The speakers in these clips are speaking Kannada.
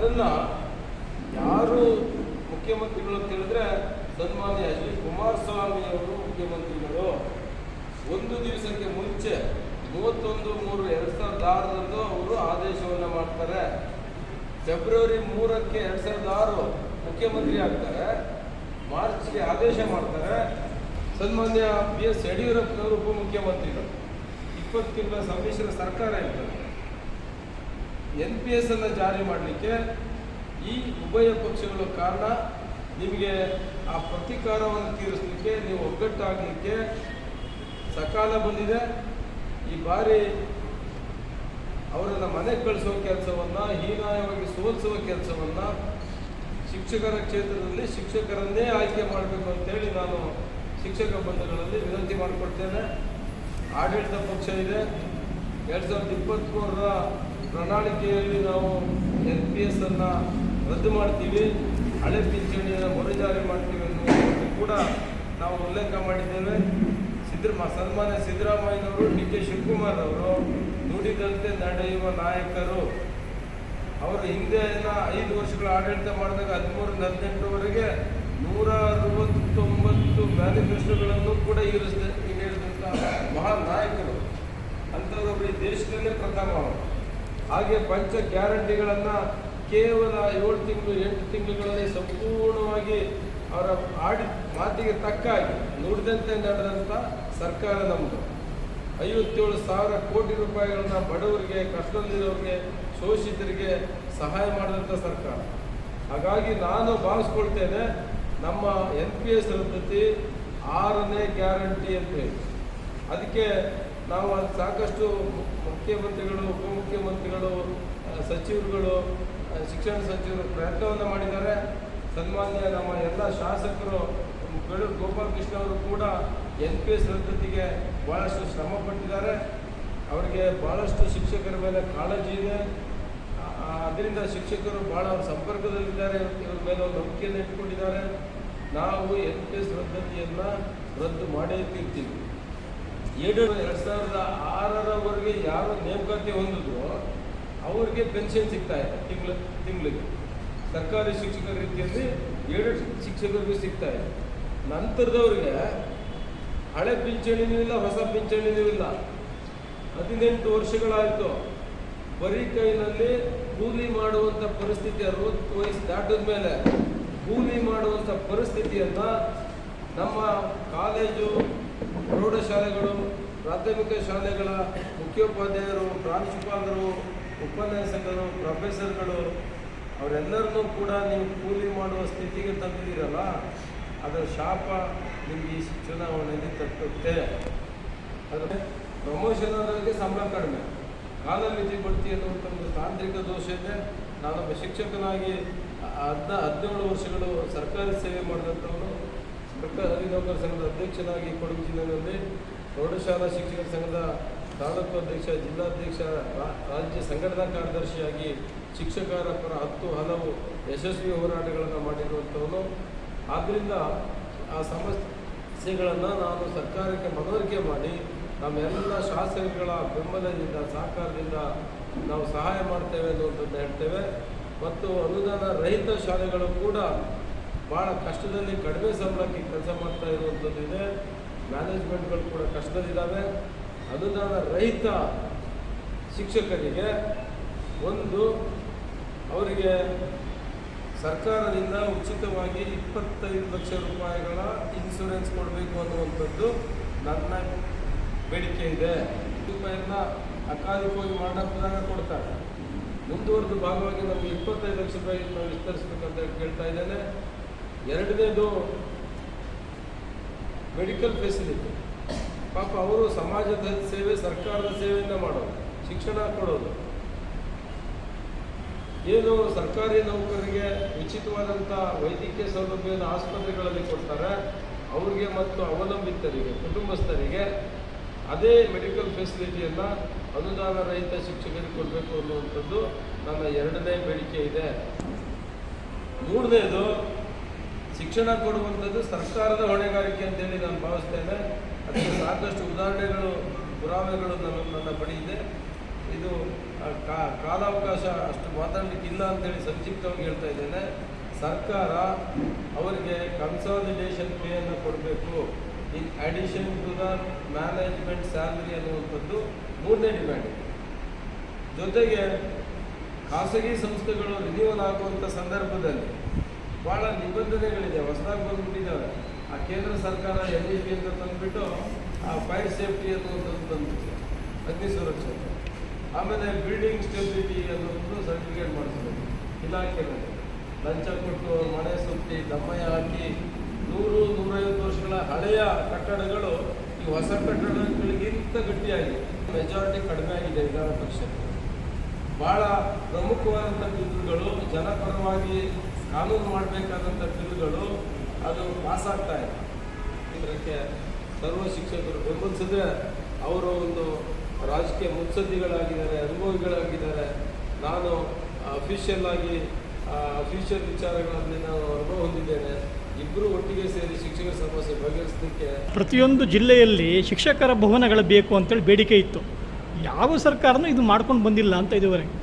ಅದನ್ನ ಯಾರು ಮುಖ್ಯಮಂತ್ರಿಗಳು ಅಂತ ಸನ್ಮಾನ್ಯ ಡಿ ಕುಮಾರಸ್ವಾಮಿ ಅವರು ಮುಖ್ಯಮಂತ್ರಿಗಳು. ಒಂದು ದಿವಸಕ್ಕೆ ಮುಂಚೆ ಮೂವತ್ತೊಂದು ಮೂರು ಎರಡು ಸಾವಿರದ ಆರರಂದು ಅವರು ಆದೇಶವನ್ನು ಮಾಡ್ತಾರೆ. ಫೆಬ್ರವರಿ ಮೂರಕ್ಕೆ ಎರಡು ಸಾವಿರದ ಆರು ಮುಖ್ಯಮಂತ್ರಿ ಆಗ್ತಾರೆ. ಮಾರ್ಚ್ಗೆ ಆದೇಶ ಮಾಡ್ತಾರೆ. ಸನ್ಮಾನ್ಯ ಬಿ ಎಸ್ ಯಡಿಯೂರಪ್ಪನವರು ಉಪಮುಖ್ಯಮಂತ್ರಿಗಳು. ಇಪ್ಪತ್ತು ತಿಂಗಳ ಸಮ್ಮಿಶ್ರ ಸರ್ಕಾರ ಇರ್ತದೆ. ಎನ್ ಪಿ ಎಸ್ ಅನ್ನು ಜಾರಿ ಮಾಡಲಿಕ್ಕೆ ಈ ಉಭಯ ಪಕ್ಷಗಳ ಕಾರಣ ನಿಮಗೆ ಆ ಪ್ರತೀಕಾರವನ್ನು ತೀರಿಸಲಿಕ್ಕೆ ನೀವು ಒಗ್ಗಟ್ಟಾಗಲಿಕ್ಕೆ ಸಕಾಲ ಬಂದಿದೆ. ಈ ಬಾರಿ ಅವರನ್ನು ಮನೆಗೆ ಕಳಿಸುವ ಕೆಲಸವನ್ನು, ಹೀನಾಯವಾಗಿ ಸೋಲಿಸುವ ಕೆಲಸವನ್ನು ಶಿಕ್ಷಕರ ಕ್ಷೇತ್ರದಲ್ಲಿ ಶಿಕ್ಷಕರನ್ನೇ ಆಯ್ಕೆ ಮಾಡಬೇಕು ಅಂತೇಳಿ ನಾನು ಶಿಕ್ಷಕ ಬಂಧುಗಳಲ್ಲಿ ವಿನಂತಿ ಮಾಡಿಕೊಡ್ತೇನೆ ಆಡಳಿತ ಪಕ್ಷ ಇದೆ. ಎರಡು ಸಾವಿರದ ಇಪ್ಪತ್ತ್ಮೂರರ ಪ್ರಣಾಳಿಕೆಯಲ್ಲಿ ನಾವು ಎನ್ ಪಿ ಎಸ್ ಅನ್ನು ರದ್ದು ಮಾಡ್ತೀವಿ. ಹಳೆ ಪಿಂಚಣಿಯನ್ನು ಮರುಜಾರಿ ಮಾಡ್ತೀವಿ ಅನ್ನೋದು ಕೂಡ ನಾವು ಉಲ್ಲೇಖ ಮಾಡಿದ್ದೇವೆ. ಸಿದ್ದರಾಮ ಸನ್ಮಾನ್ಯ ಸಿದ್ದರಾಮಯ್ಯನವರು ಡಿ ಕೆ ಶಿವಕುಮಾರ್ ಅವರು ನುಡಿದಂತೆ ನಡೆಯುವ ನಾಯಕರು. ಅವರು ಹಿಂದೆನ ಐದು ವರ್ಷಗಳ ಆಡಳಿತ ಮಾಡಿದಾಗ ಹದಿಮೂರರಿಂದ ಹದಿನೆಂಟರವರೆಗೆ ನೂರ ಅರವತ್ತೊಂಬತ್ತು ಮ್ಯಾನಿಫೆಸ್ಟೋಗಳನ್ನು ಕೂಡ ಈರಿಸಿದ ನೀಡಿದಂಥ ಮಹಾನ್ ನಾಯಕರು. ಅಂಥವ್ರೊಬ್ಬರು ಈ ದೇಶದಲ್ಲೇ ಪ್ರಥಮ ಅವರು. ಹಾಗೆ ಪಂಚ ಗ್ಯಾರಂಟಿಗಳನ್ನು ಕೇವಲ ಏಳು ತಿಂಗಳು, ಎಂಟು ತಿಂಗಳುಗಳಲ್ಲಿ ಸಂಪೂರ್ಣವಾಗಿ ಅವರ ಆಡಿ ಮಾತಿಗೆ ತಕ್ಕ ಹಾಗೆ ನುಡಿದಂತೆ ನಡೆದಂಥ ಸರ್ಕಾರ ನಮ್ಮದು ಐವತ್ತೇಳು ಸಾವಿರ ಕೋಟಿ ರೂಪಾಯಿಗಳನ್ನ ಬಡವರಿಗೆ ಕಷ್ಟದಲ್ಲಿರೋರಿಗೆ ಶೋಷಿತರಿಗೆ ಸಹಾಯ ಮಾಡಿದಂಥ ಸರ್ಕಾರ. ಹಾಗಾಗಿ ನಾನು ಭಾವಿಸ್ಕೊಳ್ತೇನೆ ನಮ್ಮ ಎನ್ ಪಿ ಎಸ್ ರದ್ದತಿ ಆರನೇ ಗ್ಯಾರಂಟಿ ಅಂತ ಹೇಳಿ. ಅದಕ್ಕೆ ನಾವು ಸಾಕಷ್ಟು ಮುಖ್ಯಮಂತ್ರಿಗಳು, ಉಪಮುಖ್ಯಮಂತ್ರಿಗಳು ಸಚಿವರುಗಳು ಶಿಕ್ಷಣ ಸಚಿವರು ಪ್ರಯತ್ನವನ್ನು ಮಾಡಿದ್ದಾರೆ. ಸನ್ಮಾನ್ಯ ನಮ್ಮ ಎಲ್ಲ ಶಾಸಕರು ಗೋಪಾಲಕೃಷ್ಣ ಅವರು ಕೂಡ ಎನ್ ಪಿ ಎಸ್ ರದ್ದತಿಗೆ ಭಾಳಷ್ಟು ಶ್ರಮ ಪಟ್ಟಿದ್ದಾರೆ. ಅವರಿಗೆ ಭಾಳಷ್ಟು ಶಿಕ್ಷಕರ ಮೇಲೆ ಕಾಳಜಿ ಇದೆ. ಅದರಿಂದ ಶಿಕ್ಷಕರು ಭಾಳ ಸಂಪರ್ಕದಲ್ಲಿದ್ದಾರೆ. ಇವ್ರ ಮೇಲೆ ಒಂದು ನಂಬಿಕೆಯನ್ನು ಇಟ್ಕೊಂಡಿದ್ದಾರೆ. ನಾವು ಎನ್ ಪಿ ಎಸ್ ರದ್ದತಿಯನ್ನು ರದ್ದು ಮಾಡೇ ತೀರ್ತೀವಿ ಏಳು ಎರಡು ಸಾವಿರದ ಆರರವರೆಗೆ ಯಾರು ನೇಮಕಾತಿ ಹೊಂದಿದ್ರು ಅವ್ರಿಗೆ ಪೆನ್ಷನ್ ಸಿಗ್ತಾ ಇದೆ ತಿಂಗಳ ತಿಂಗಳಿಗೆ. ಸರ್ಕಾರಿ ಶಿಕ್ಷಕರ ರೀತಿಯಲ್ಲಿ ಏಳು ಶಿಕ್ಷಕರಿಗೂ ಸಿಗ್ತಾ ಇದೆ. ನಂತರದವ್ರಿಗೆ ಹಳೆ ಪಿಂಚಣಿನೂ ಇಲ್ಲ, ಹೊಸ ಪಿಂಚಣಿನೂ ಇಲ್ಲ. ಹದಿನೆಂಟು ವರ್ಷಗಳಾಯಿತು. ಬರೀ ಕೈನಲ್ಲಿ ಕೂಲಿ ಮಾಡುವಂಥ ಪರಿಸ್ಥಿತಿ ಅರವತ್ತು ವಯಸ್ಸು ದಾಟಿದ ಮೇಲೆ ಕೂಲಿ ಮಾಡುವಂಥ ಪರಿಸ್ಥಿತಿಯನ್ನು ನಮ್ಮ ಕಾಲೇಜು ಪ್ರೌಢಶಾಲೆಗಳು ಪ್ರಾಥಮಿಕ ಶಾಲೆಗಳ ಮುಖ್ಯೋಪಾಧ್ಯಾಯರು, ಪ್ರಾಂಶುಪಾಲರು, ಉಪನ್ಯಾಸಕರು, ಪ್ರೊಫೆಸರ್ಗಳು, ಅವರೆಲ್ಲರನ್ನೂ ಕೂಡ ನೀವು ಕೂಲಿ ಮಾಡುವ ಸ್ಥಿತಿಗೆ ತಂದಿದ್ದೀರಲ್ಲ, ಅದರ ಶಾಪ ನಿಮಗೆ ಈ ಚುನಾವಣೆಯಲ್ಲಿ ತಟ್ಟುತ್ತೆ. ಆದರೆ ಪ್ರಮೋಷನ್ ಅನ್ನೋದಕ್ಕೆ ಸಂಬಳ ಕಡಿಮೆ. ಕಾಲಮಿತಿ ಬಡ್ತಿ ಅನ್ನುವಂಥ ಒಂದು ತಾಂತ್ರಿಕ ದೋಷ ಇದೆ. ನಾನೊಬ್ಬ ಶಿಕ್ಷಕನಾಗಿ ಹದಿನ ಹದಿನೇಳು ವರ್ಷಗಳು ಸರ್ಕಾರಿ ಸೇವೆ ಮಾಡಿದಂಥವನು ಸರ್ಕಾರಿ ನೌಕರ ಸಂಘದ ಅಧ್ಯಕ್ಷನಾಗಿ ಕೊಡಗು ಜಿಲ್ಲೆಯಲ್ಲಿ ಪ್ರೌಢಶಾಲಾ ಶಿಕ್ಷಕರ ಸಂಘದ ತಾಲೂಕು ಅಧ್ಯಕ್ಷ, ಜಿಲ್ಲಾಧ್ಯಕ್ಷ ರಾಜ್ಯ ಸಂಘಟನಾ ಕಾರ್ಯದರ್ಶಿಯಾಗಿ ಶಿಕ್ಷಕರ ಪರ ಹತ್ತು ಹಲವು ಯಶಸ್ವಿ ಹೋರಾಟಗಳನ್ನು ಮಾಡಿರುವಂಥವನು ಆದ್ದರಿಂದ ಆ ಸಮಸ್ಯೆಗಳನ್ನು ನಾನು ಸರ್ಕಾರಕ್ಕೆ ಮನವರಿಕೆ ಮಾಡಿ ನಮ್ಮೆಲ್ಲ ಶಾಸಕಗಳ ಬೆಂಬಲದಿಂದ, ಸಹಕಾರದಿಂದ ನಾವು ಸಹಾಯ ಮಾಡ್ತೇವೆ ಅನ್ನುವಂಥದ್ದು ಹೇಳ್ತೇವೆ. ಮತ್ತು ಅನುದಾನ ರಹಿತ ಶಾಲೆಗಳು ಕೂಡ ಭಾಳ ಕಷ್ಟದಲ್ಲಿ ಕಡಿಮೆ ಸಂಬಳಕ್ಕೆ ಕೆಲಸ ಮಾಡ್ತಾ ಇರುವಂಥದ್ದು ಇದೆ. ಮ್ಯಾನೇಜ್ಮೆಂಟ್ಗಳು ಕೂಡ ಕಷ್ಟದಲ್ಲಿದ್ದಾವೆ ಅನುದಾನ ರಹಿತ ಶಿಕ್ಷಕರಿಗೆ ಒಂದು, ಅವರಿಗೆ ಸರ್ಕಾರದಿಂದ ಉಚಿತವಾಗಿ ಇಪ್ಪತ್ತೈದು ಲಕ್ಷ ರೂಪಾಯಿಗಳ ಇನ್ಸೂರೆನ್ಸ್ ಕೊಡಬೇಕು ಅನ್ನುವಂಥದ್ದು ನನ್ನ ಬೇಡಿಕೆ ಇದೆ. ರೂಪಾಯಿನ ಅಕಾಲಿಕವಾಗಿ ಮಂಡಪದಾಗ ಕೊಡ್ತಾರೆ. ಮುಂದುವರೆದ ಭಾಗವಾಗಿ ನಮಗೆ ಇಪ್ಪತ್ತೈದು ಲಕ್ಷ ರೂಪಾಯಿ ನಾವು ವಿಸ್ತರಿಸಬೇಕಂತ ಕೇಳ್ತಾ ಇದ್ದೇನೆ. ಎರಡನೇದು ಮೆಡಿಕಲ್ ಫೆಸಿಲಿಟಿ ಪಾಪ ಅವರು ಸಮಾಜದ ಸೇವೆ, ಸರ್ಕಾರದ ಸೇವೆಯನ್ನು ಮಾಡೋದು, ಶಿಕ್ಷಣ ಕೊಡೋದು. ಏನು ಸರ್ಕಾರಿ ನೌಕರರಿಗೆ ಉಚಿತವಾದಂಥ ವೈದ್ಯಕೀಯ ಸೌಲಭ್ಯವನ್ನು ಆಸ್ಪತ್ರೆಗಳಲ್ಲಿ ಕೊಡ್ತಾರೆ, ಅವ್ರಿಗೆ ಮತ್ತು ಅವಲಂಬಿತರಿಗೆ, ಕುಟುಂಬಸ್ಥರಿಗೆ ಅದೇ ಮೆಡಿಕಲ್ ಫೆಸಿಲಿಟಿಯನ್ನು ಅನುದಾನ ರಹಿತ ಶಿಕ್ಷಕರಿಗೆ ಕೊಡಬೇಕು ಅನ್ನುವಂಥದ್ದು ನನ್ನ ಎರಡನೇ ಬೇಡಿಕೆ ಇದೆ. ಮೂರನೇದು ಶಿಕ್ಷಣ ಕೊಡುವಂಥದ್ದು ಸರ್ಕಾರದ ಹೊಣೆಗಾರಿಕೆ ಅಂತೇಳಿ ನಾನು ಭಾವಿಸ್ತೇನೆ. ಅದಕ್ಕೆ ಸಾಕಷ್ಟು ಉದಾಹರಣೆಗಳು, ಪುರಾವೆಗಳು ನನ್ನ ನನ್ನ ಬಳಿ ಇದೆ. ಇದು ಕಾಲಾವಕಾಶ ಅಷ್ಟು ಮಾತಾಡಲಿಕ್ಕಿಲ್ಲ ಅಂತೇಳಿ ಸಂಕ್ಷಿಪ್ತವಾಗಿ ಹೇಳ್ತಾ ಇದ್ದೇನೆ. ಸರ್ಕಾರ ಅವರಿಗೆ ಕನ್ಸಾಲಿಡೇಷನ್ ಪೇಯನ್ನು ಕೊಡಬೇಕು. In addition to the management salary ಅನ್ನುವಂಥದ್ದು ಮೂರನೇ ಡಿಮ್ಯಾಂಡ್ ಜೊತೆಗೆ ಖಾಸಗಿ ಸಂಸ್ಥೆಗಳು ರಿನ್ಯೂವಲ್ ಆಗುವಂಥ ಸಂದರ್ಭದಲ್ಲಿ ಭಾಳ ನಿಬಂಧನೆಗಳಿದೆ. ಹೊಸದಾಗಿ ಬಂದ್ಬಿಟ್ಟಿದ್ದಾವೆ. ಆ ಕೇಂದ್ರ ಸರ್ಕಾರ ಎನ್ ಇ ಪಿ ಅಂತ ತಂದುಬಿಟ್ಟು ಆ ಫೈರ್ ಸೇಫ್ಟಿ ಅನ್ನುವಂಥದ್ದು ತಂದ್ಬಿಟ್ಟು ಅಗ್ನಿ ಸುರಕ್ಷತೆ ಆಮೇಲೆ ಬಿಲ್ಡಿಂಗ್ ಸ್ಟೆಬಿಲಿಟಿ ಅನ್ನೋದು ಸರ್ಟಿಫಿಕೇಟ್ ಮಾಡಿಸ್ಬೇಕು ಇಲಾಖೆಗಳು. ಲಂಚ ಕೊಟ್ಟು, ಮನೆ ಸುತ್ತಿ ದಮ್ಮಯ ಹಾಕಿ, ನೂರು, ನೂರೈವತ್ತು ವರ್ಷಗಳ ಹಳೆಯ ಕಟ್ಟಡಗಳು ಈ ಹೊಸ ಕಟ್ಟಡಗಳಿಗಿಂತ ಗಟ್ಟಿಯಾಗಿದೆ. ಮೆಜಾರಿಟಿ ಕಡಿಮೆ ಆಗಿದೆ ವಿಧಾನ ಪರಿಷತ್ ಬಹಳ ಪ್ರಮುಖವಾದಂಥ ಬಿಂದುಗಳು ಜನಪರವಾಗಿ ಕಾನೂನು ಮಾಡಬೇಕಾದಂಥ ಬಿಲ್ಗಳು ಅದು ಪಾಸ್ ಆಗ್ತಾ ಇದೆ. ಇದಕ್ಕೆ ಸರ್ವ ಶಿಕ್ಷಕರು ಬೆಂಬಲಿಸಿದ್ರೆ ಅವರು ಒಂದು ರಾಜಕೀಯ ಮುತ್ಸದ್ದಿಗಳಾಗಿದ್ದಾರೆ, ಅನುಭವಿಗಳಾಗಿದ್ದಾರೆ. ನಾನು ಅಫಿಷಿಯಲ್ ಆಗಿ ಅಫಿಷಿಯಲ್ ವಿಚಾರಗಳಲ್ಲಿ ನಾನು ಅನುಭವ ಹೊಂದಿದ್ದೇನೆ. ಇಬ್ಬರು ಒಟ್ಟಿಗೆ ಸೇರಿ ಶಿಕ್ಷಕರ ಸಮಸ್ಯೆ ಬಗೆಹರಿಸಲಿಕ್ಕೆ ಪ್ರತಿಯೊಂದು ಜಿಲ್ಲೆಯಲ್ಲಿ ಶಿಕ್ಷಕರ ಭವನಗಳು ಬೇಕು ಅಂತೇಳಿ ಬೇಡಿಕೆ ಇತ್ತು. ಯಾವ ಸರ್ಕಾರನೂ ಇದು ಮಾಡ್ಕೊಂಡು ಬಂದಿಲ್ಲ ಅಂತ ಇದುವರೆಗೆ.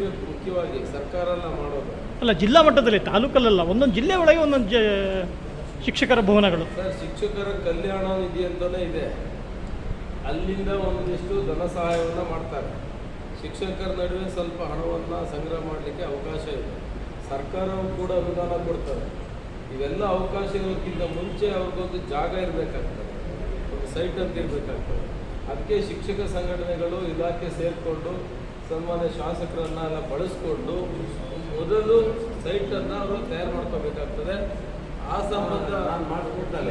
ಬೇಕು ಮುಖ್ಯವಾಗಿ ಸರ್ಕಾರ ಮಾಡೋದು. ಅಲ್ಲ ಜಿಲ್ಲಾ ಮಟ್ಟದಲ್ಲಿ ತಾಲೂಕಲ್ಲ ಒಂದೊಂದು ಜಿಲ್ಲೆ ಒಳಗೆ ಒಂದೊಂದು ಶಿಕ್ಷಕರ ಭವನಗಳು. ಸರ್ ಶಿಕ್ಷಕರ ಕಲ್ಯಾಣ ನಿಧಿ ಅಂತಲೇ ಇದೆ. ಅಲ್ಲಿಂದ ಒಂದಿಷ್ಟು ಧನ ಸಹಾಯವನ್ನು ಮಾಡ್ತಾರೆ. ಶಿಕ್ಷಕರ ನಡುವೆ ಸ್ವಲ್ಪ ಹಣವನ್ನು ಸಂಗ್ರಹ ಮಾಡಲಿಕ್ಕೆ ಅವಕಾಶ ಇದೆ. ಸರ್ಕಾರವು ಕೂಡ ಅನುದಾನ ಕೊಡ್ತಾರೆ ಇವೆಲ್ಲ ಅವಕಾಶಗಳಿಗಿಂತ ಮುಂಚೆ ಅವ್ರಿಗೊಂದು ಜಾಗ ಇರಬೇಕಾಗ್ತದೆ. ಒಂದು ಸೈಟ್ ಅಂತ ಇರಬೇಕಾಗ್ತದೆ. ಅದಕ್ಕೆ ಶಿಕ್ಷಕ ಸಂಘಟನೆಗಳು ಇಲಾಖೆ ಸೇರಿಕೊಂಡು, ಸನ್ಮಾನ್ಯ ಶಾಸಕರನ್ನ ಬಳಸ್ಕೊಂಡು ಮೊದಲು ಸೈಟನ್ನು ಅವರು ತಯಾರು ಮಾಡ್ಕೋಬೇಕಾಗ್ತದೆ. ಆ ಸಂಬಂಧ ನಾನು ಮಾಡಿಕೊಟ್ಟಲ್ಲ